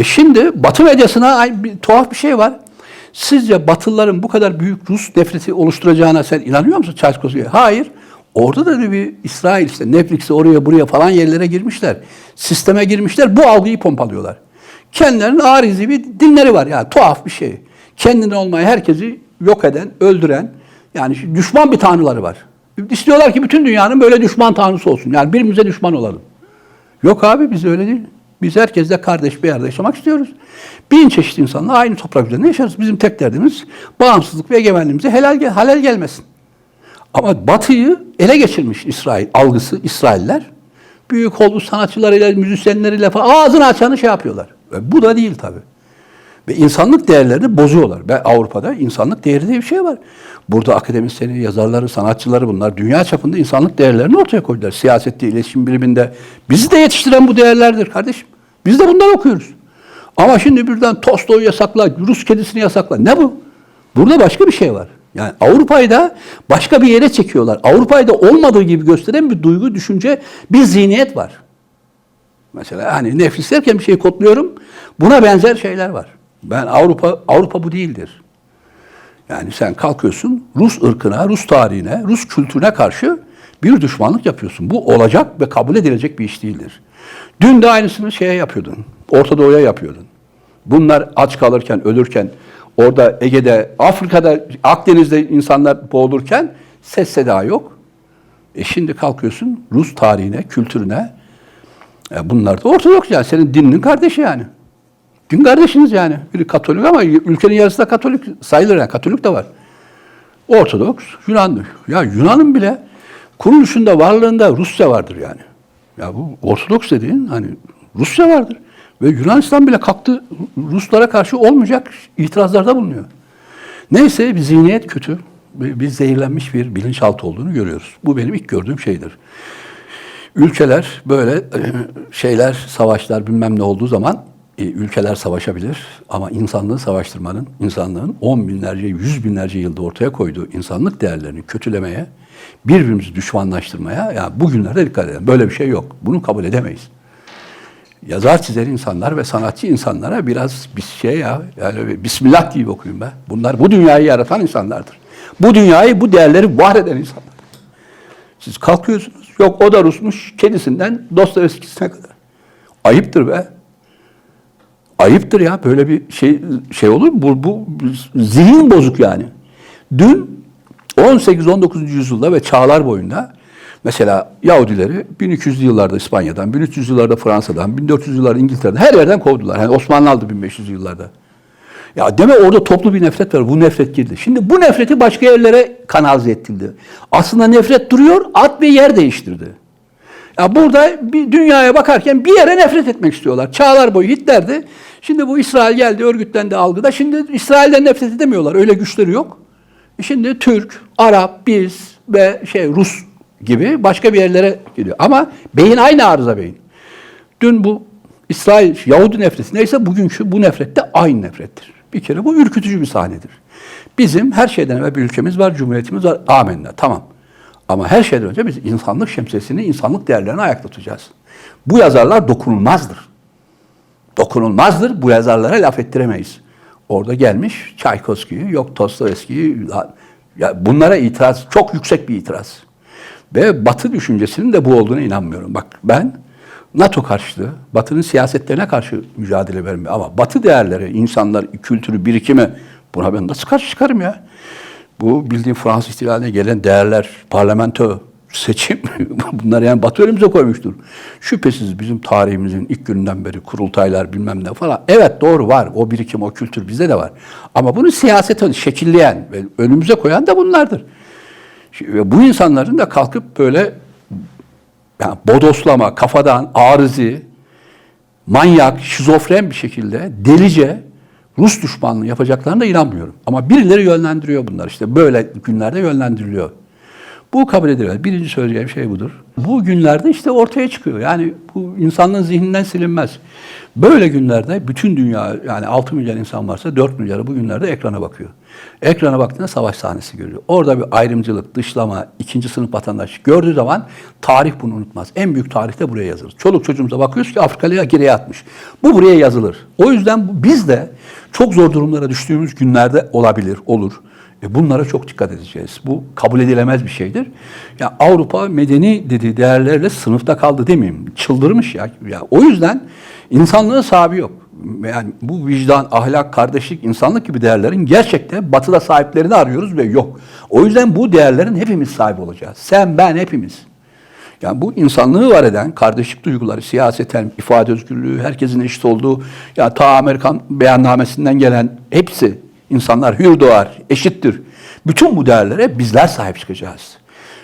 Ve şimdi Batı medyasına bir, tuhaf bir şey var. Sizce Batılıların bu kadar büyük Rus nefreti oluşturacağına sen inanıyor musun Çaykovski'ye? Hayır. Orada da bir İsrail işte Netflix'e oraya buraya falan yerlere girmişler. Sisteme girmişler. Bu algıyı pompalıyorlar. Kendilerinin arizi bir dinleri var. Yani tuhaf bir şey. Kendine olmayı herkesi yok eden, öldüren yani düşman bir tanrıları var. İstiyorlar ki bütün dünyanın böyle düşman tanrısı olsun. Yani birbirimize düşman olalım. Yok abi biz öyle değil. Biz herkesle kardeş bir yerde yaşamak istiyoruz. Bin çeşit insanla aynı toprak üzerinde yaşarız. Bizim tek derdimiz bağımsızlık ve egemenliğimize helal gel halal gelmesin. Ama Batı'yı ele geçirmiş İsrail algısı İsrailler. Büyük kollu sanatçılarıyla, müzisyenleriyle falan ağzını açanı şey yapıyorlar. Ve bu da değil tabii. Ve insanlık değerlerini bozuyorlar. Ve Avrupa'da insanlık değeri diye bir şey var. Burada akademisyeni, yazarları, sanatçıları bunlar dünya çapında insanlık değerlerini ortaya koydular. Siyasette, iletişim biriminde. Bizi de yetiştiren bu değerlerdir kardeşim. Biz de bundan okuyoruz. Ama şimdi birden Tolstoy'u yasakla, Rus kedisini yasakla. Ne bu? Burada başka bir şey var. Yani Avrupa'yı da başka bir yere çekiyorlar. Avrupa'yı olmadığı gibi gösteren bir duygu, düşünce, bir zihniyet var. Mesela hani nefis derken bir şey kodluyorum. Buna benzer şeyler var. Ben Avrupa Avrupa bu değildir. Yani sen kalkıyorsun Rus ırkına, Rus tarihine, Rus kültürüne karşı bir düşmanlık yapıyorsun. Bu olacak ve kabul edilecek bir iş değildir. Dün de aynısını şeye yapıyordun. Orta Doğu'ya yapıyordun. Bunlar aç kalırken, ölürken, orada Ege'de, Afrika'da, Akdeniz'de insanlar boğulurken ses seda yok. E şimdi kalkıyorsun Rus tarihine, kültürüne, e bunlar da Ortodoks yani. Senin dininin kardeşi yani. Din kardeşiniz yani. Biri Katolik ama ülkenin yarısı da Katolik sayılır yani. Katolik de var. Ortodoks, Yunan. Ya Yunan'ın bile kuruluşunda, varlığında Rusya vardır yani. Ya bu Ortodoks dediğin hani Rusya vardır. Ve Yunanistan bile kalktı Ruslara karşı olmayacak itirazlarda bulunuyor. Neyse bir zihniyet kötü. Bir bir zehirlenmiş bir bilinçaltı olduğunu görüyoruz. Bu benim ilk gördüğüm şeydir. Ülkeler böyle şeyler, savaşlar bilmem ne olduğu zaman ülkeler savaşabilir ama insanlığı savaştırmanın, insanlığın on binlerce, yüz binlerce yılda ortaya koyduğu insanlık değerlerini kötülemeye, birbirimizi düşmanlaştırmaya, ya bugünlerde dikkat edelim. Böyle bir şey yok. Bunu kabul edemeyiz. Yazar çizer insanlar ve sanatçı insanlara biraz bir şey ya, yani Bismillah gibi okuyun be. Bunlar bu dünyayı yaratan insanlardır. Bu dünyayı, bu değerleri var eden insanlar. Siz kalkıyorsunuz. Yok o da Rusmuş. Kedisinden Dostoyevski'sine kadar. Ayıptır be. Ayıptır ya. Böyle bir şey şey olur mu? Bu, bu zihin bozuk yani. Dün 18-19. yüzyılda ve çağlar boyunda mesela Yahudileri 1200'lü yıllarda İspanya'dan, 1300 yıllarda Fransa'dan, 1400 yıllarda İngiltere'den her yerden kovdular. Yani Osmanlı aldı 1500 yıllarda. Ya deme orada toplu bir nefret var. Bu nefret girdi. Şimdi bu nefreti başka yerlere kanalize ettildi. Aslında nefret duruyor, at ve yer değiştirdi. Ya burada bir dünyaya bakarken bir yere nefret etmek istiyorlar. Çağlar boyu Hitler'di. Şimdi bu İsrail geldi, örgütlendi algıda. Şimdi İsrail'den nefret edemiyorlar. Öyle güçleri yok. E Şimdi Türk, Arap, biz ve şey Rus gibi başka bir yerlere gidiyor. Ama beyin aynı arıza beyin. Dün bu İsrail, Yahudi nefreti neyse bugünkü bu nefret de aynı nefrettir. Bir kere bu ürkütücü bir sahnedir. Bizim her şeyden evvel bir ülkemiz var, cumhuriyetimiz var. Amenna, tamam. Ama her şeyden önce biz insanlık şemsiyesini, insanlık değerlerini ayakta tutacağız. Bu yazarlar dokunulmazdır. Dokunulmazdır. Bu yazarlara laf ettiremeyiz. Orada gelmiş Çaykovski'yi, yok Dostoyevski'yi, ya bunlara itiraz, çok yüksek bir itiraz. Ve Batı düşüncesinin de bu olduğuna inanmıyorum. Bak ben NATO karşıtı, Batı'nın siyasetlerine karşı mücadele vermiyorum. Ama Batı değerleri, insanlar, kültürü, birikimi buna ben nasıl karşı çıkarım ya? Bu bildiğim Fransız ihtilaline gelen değerler, parlamento, seçim bunlar yani Batı önümüze koymuştur. Şüphesiz bizim tarihimizin ilk günden beri kurultaylar bilmem ne falan. Evet doğru var. O birikim, o kültür bizde de var. Ama bunu siyasete şekilleyen ve önümüze koyan da bunlardır. Ve bu insanların da kalkıp böyle yani bodoslama, kafadan, arızi, manyak, şizofren bir şekilde delice Rus düşmanlığı yapacaklarına inanmıyorum. Ama birileri yönlendiriyor bunlar işte. Böyle günlerde yönlendiriliyor. Bu kabul edilemez. Birinci söyleyeceğim şey budur. Bu günlerde işte ortaya çıkıyor. Yani bu insanlığın zihninden silinmez. Böyle günlerde bütün dünya yani 6 milyar insan varsa 4 milyarı bu günlerde ekrana bakıyor. Ekrana baktığında savaş sahnesi görüyor. Orada bir ayrımcılık, dışlama, ikinci sınıf vatandaş gördüğü zaman tarih bunu unutmaz. En büyük tarihte buraya yazılır. Çoluk çocuğumuza bakıyoruz ki Afrikalı'ya geriye atmış. Bu buraya yazılır. O yüzden biz de çok zor durumlara düştüğümüz günlerde olabilir, olur. E bunlara çok dikkat edeceğiz. Bu kabul edilemez bir şeydir. Ya Avrupa medeni dediği değerlerle sınıfta kaldı demeyeyim. Çıldırmış ya. ya. O yüzden insanlığın sahibi yok. Yani bu vicdan, ahlak, kardeşlik, insanlık gibi değerlerin gerçekten batıda sahiplerini arıyoruz ve yok. O yüzden bu değerlerin hepimiz sahibi olacağız. Sen, ben, hepimiz. Yani bu insanlığı var eden kardeşlik duyguları, siyaseten ifade özgürlüğü, herkesin eşit olduğu, ya ta Amerikan beyannamesinden gelen hepsi insanlar hür doğar, eşittir. Bütün bu değerlere bizler sahip çıkacağız.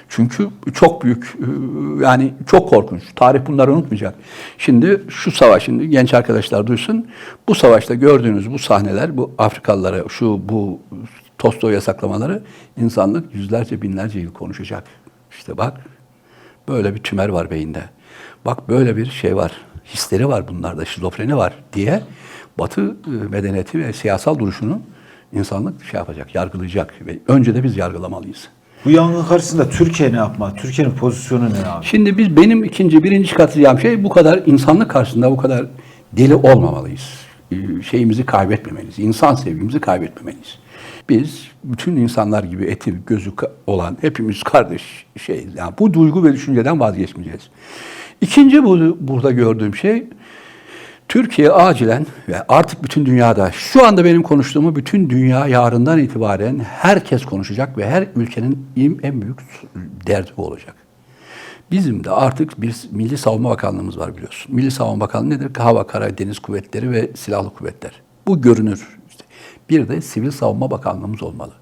Çünkü çok büyük, e, yani çok korkunç. Tarih bunları unutmayacak. Şimdi şu savaş, şimdi genç arkadaşlar duysun. Bu savaşta gördüğünüz bu sahneler, bu Afrikalılara, şu bu Tolstoy yasaklamaları insanlık yüzlerce binlerce yıl konuşacak. İşte bak Böyle bir tümer var beyinde. Bak böyle bir şey var. Hisleri var bunlarda, şizofreni var diye Batı e, medeniyeti ve siyasal duruşunu insanlık şey yapacak, yargılayacak ve önce de biz yargılamalıyız. Bu yangın karşısında Türkiye ne yapmalı? Türkiye'nin pozisyonu ne abi? Şimdi biz benim ikinci, birinci katılacağım şey bu kadar insanlık karşısında bu kadar deli olmamalıyız. Ee, Şeyimizi kaybetmemeliyiz. İnsan sevgimizi kaybetmemeliyiz. Biz bütün insanlar gibi eti gözü olan hepimiz kardeş şeyiz. Yani bu duygu ve düşünceden vazgeçmeyeceğiz. İkinci bu, burada gördüğüm şey Türkiye acilen ve artık bütün dünyada şu anda benim konuştuğumu bütün dünya yarından itibaren herkes konuşacak ve her ülkenin en- büyük derdi bu olacak. Bizim de artık bir Milli Savunma Bakanlığımız var biliyorsun. Milli Savunma Bakanlığı nedir? Hava, Kara, Deniz Kuvvetleri ve Silahlı Kuvvetler. Bu görünür. İşte bir de Sivil Savunma Bakanlığımız olmalı.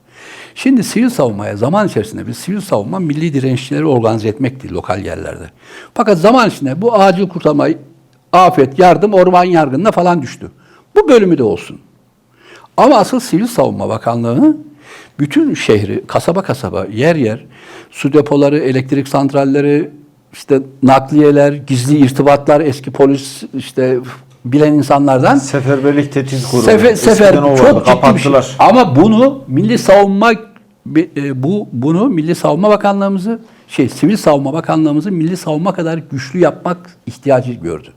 Şimdi sivil savunmaya zaman içerisinde bir sivil savunma milli direnççileri organize etmekti lokal yerlerde. Fakat zaman içinde bu acil kurtarma, afet, yardım, orman yargınına falan düştü. Bu bölümü de olsun. Ama asıl Sivil Savunma Bakanlığı bütün şehri kasaba kasaba yer yer su depoları, elektrik santralleri, işte nakliyeler, gizli irtibatlar, eski polis işte bilen insanlardan Seferberlik tetikçi kurulu. sefer, sefer vardı, çok şey. kapattılar. Ama bunu Milli Savunma e, bu bunu Milli Savunma Bakanlığımızı şey Sivil Savunma Bakanlığımızı Milli Savunma kadar güçlü yapmak ihtiyacı gördü.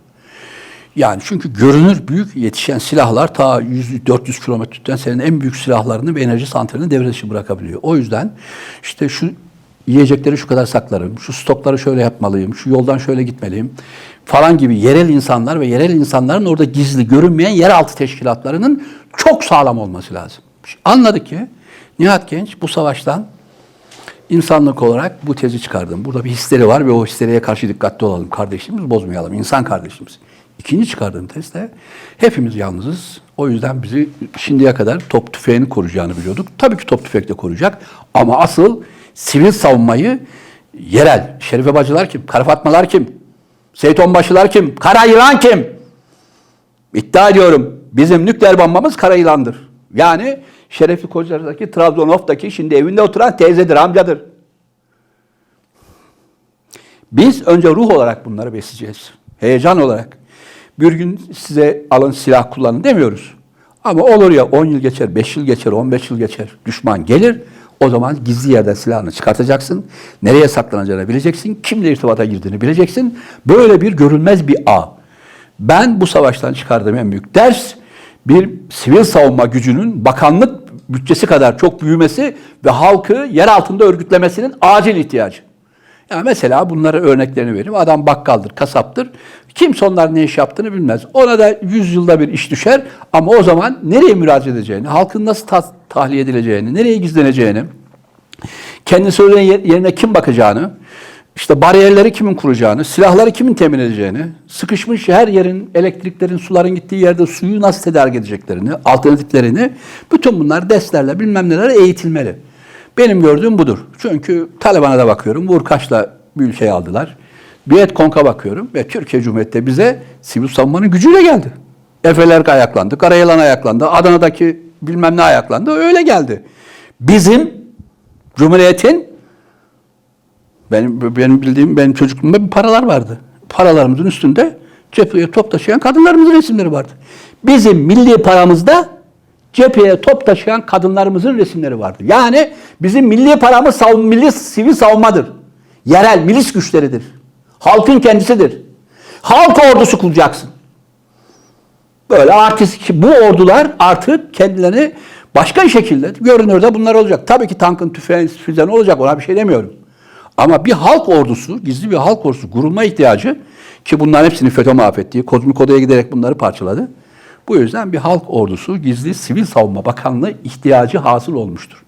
Yani çünkü görünür büyük yetişen silahlar ta 100-400 kilometreden senin en büyük silahlarını ve enerji santralini devre dışı bırakabiliyor. O yüzden işte şu yiyecekleri şu kadar saklarım, şu stokları şöyle yapmalıyım, şu yoldan şöyle gitmeliyim falan gibi yerel insanlar ve yerel insanların orada gizli görünmeyen yeraltı teşkilatlarının çok sağlam olması lazım. Anladık ki Nihat Genç bu savaştan insanlık olarak bu tezi çıkardım. Burada bir histeri var ve o histeriye karşı dikkatli olalım. Kardeşliğimizi bozmayalım. insan kardeşimiz. İkinci çıkardığım tez de hepimiz yalnızız. O yüzden bizi şimdiye kadar top tüfeğini koruyacağını biliyorduk. Tabii ki top tüfek de koruyacak. Ama asıl sivil savunmayı yerel. Şerife Bacılar kim? Kara Fatmalar kim? Seyit Onbaşılar kim? Kara Yılan kim? İddia ediyorum bizim nükleer bombamız kara yılandır. Yani Şerefi Kocaeli'deki Trabzonof'taki şimdi evinde oturan teyzedir, amcadır. Biz önce ruh olarak bunları besleyeceğiz. Heyecan olarak. Bir gün size alın silah kullanın demiyoruz. Ama olur ya 10 yıl geçer, 5 yıl geçer, 15 yıl geçer. Düşman gelir. O zaman gizli yerden silahını çıkartacaksın. Nereye saklanacağını bileceksin. Kimle irtibata girdiğini bileceksin. Böyle bir görünmez bir ağ. Ben bu savaştan çıkardığım en büyük ders bir sivil savunma gücünün bakanlık bütçesi kadar çok büyümesi ve halkı yer altında örgütlemesinin acil ihtiyacı. Yani mesela bunlara örneklerini vereyim. Adam bakkaldır, kasaptır. Kimse onların ne iş yaptığını bilmez. Ona da 100 yılda bir iş düşer ama o zaman nereye müracaat edeceğini, halkın nasıl ta- tahliye edileceğini, nereye gizleneceğini, kendisi ölen yer- yerine kim bakacağını, işte bariyerleri kimin kuracağını, silahları kimin temin edeceğini, sıkışmış her yerin, elektriklerin, suların gittiği yerde suyu nasıl tedarik edeceklerini, alternatiflerini, bütün bunlar derslerle bilmem nelere eğitilmeli. Benim gördüğüm budur. Çünkü Taliban'a da bakıyorum, Vurkaç'la bir ülkeyi aldılar. Vietcong'a bakıyorum ve Türkiye Cumhuriyeti bize sivil savunmanın gücüyle geldi. Efeler ayaklandı, Karayalan ayaklandı, Adana'daki bilmem ne ayaklandı, öyle geldi. Bizim Cumhuriyet'in Benim benim bildiğim benim çocukluğumda bir paralar vardı. Paralarımızın üstünde cepheye top taşıyan kadınlarımızın resimleri vardı. Bizim milli paramızda cepheye top taşıyan kadınlarımızın resimleri vardı. Yani bizim milli paramız savun, milli sivil savunmadır. Yerel milis güçleridir. Halkın kendisidir. Halk ordusu kuracaksın. Böyle artistik bu ordular artık kendilerini başka şekilde görünürde bunlar olacak. Tabii ki tankın, tüfeğin, füzen olacak ona bir şey demiyorum. Ama bir halk ordusu, gizli bir halk ordusu kurulma ihtiyacı ki bunların hepsini FETÖ mahvetti. Kozmik Oda'ya giderek bunları parçaladı. Bu yüzden bir halk ordusu, gizli sivil savunma bakanlığı ihtiyacı hasıl olmuştur.